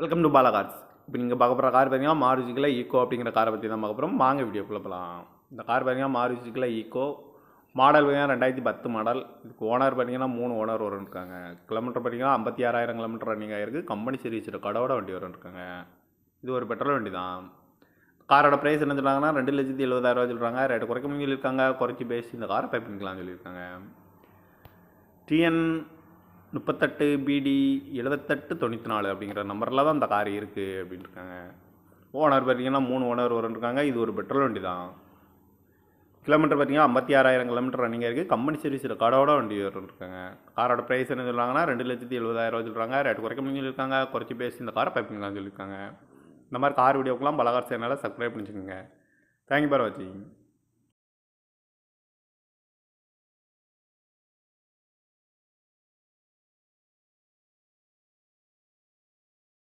Welcome to Bala cars இப்போ நீங்கள் பார்க்க போகிற கார் பார்த்தீங்கன்னா மாருதிக்கில் ஈக்கோ அப்படிங்கிற காரை பற்றி தான் பார்க்க போகிறோம் வாங்க வீடியோக்குள்ளே போகலாம் இந்த கார் பார்த்தீங்கன்னா மாருதிக்கில் ஈக்கோ மாடல் பார்த்தீங்கன்னா ரெண்டாயிரத்தி பத்து மாடல் இதுக்கு ஓனர் பார்த்தீங்கன்னா மூணு ஓனர் வரும் இருக்காங்க. கிலோமீட்டர் பார்த்தீங்கன்னா ஐம்பத்தி ஆறாயிரம் கிலோமீட்டர் ரன்னிங் ஆயிருக்கு கம்பெனி சர்வீஸ் கடவோட வண்டி வரும் இருக்காங்க. இது ஒரு பெட்ரோல் வண்டி தான். காரோட ப்ரைஸ் என்ன சொல்கிறாங்கன்னா ரெண்டு லட்சத்தி எழுபதாயிரரூவா சொல்கிறாங்க ரேட்டு குறைக்க முடியும் சொல்லியிருக்காங்க. குறைச்சி பேசி இந்த காரை பை பண்ணிக்கலாம்னு சொல்லியிருக்காங்க. டிஎன் முப்பத்தெட்டு பிடி எழுபத்தெட்டு தொண்ணூற்றி நாலு அப்படிங்கிற நம்பரில் தான் அந்த கார் இருக்குது அப்படின்னு இருக்காங்க ஓனர் பார்த்தீங்கன்னா மூணு ஓனர் வரும் இருக்காங்க இது ஒரு பெட்ரோல் வண்டி தான் கிலோமீட்டர் பார்த்தீங்கன்னா ஐம்பத்தி ஆறாயிரம் கிலோமீட்டர் ரன்னிங் இருக்குது கம்பெனி சர்வீஸ் ரெக்கார்டோட வண்டி வரும் இருக்காங்க காரோட ப்ரைஸ் என்ன சொல்கிறாங்கன்னா ரெண்டு லட்சத்தி எழுபதாயிரம் சொல்கிறாங்க ரேட் குறைக்க முடியும் சொல்லியிருக்காங்க. குறைச்சி பேசி இந்த காரை பைப்பிங்கலாம் சொல்லியிருக்காங்க. இந்த மாதிரி கார் வீடியோக்கெலாம் பலகார் சேனலை சப்ஸ்கிரைப் பண்ணிச்சுக்கோங்க. தேங்க்யூ பார் வாட்சிங்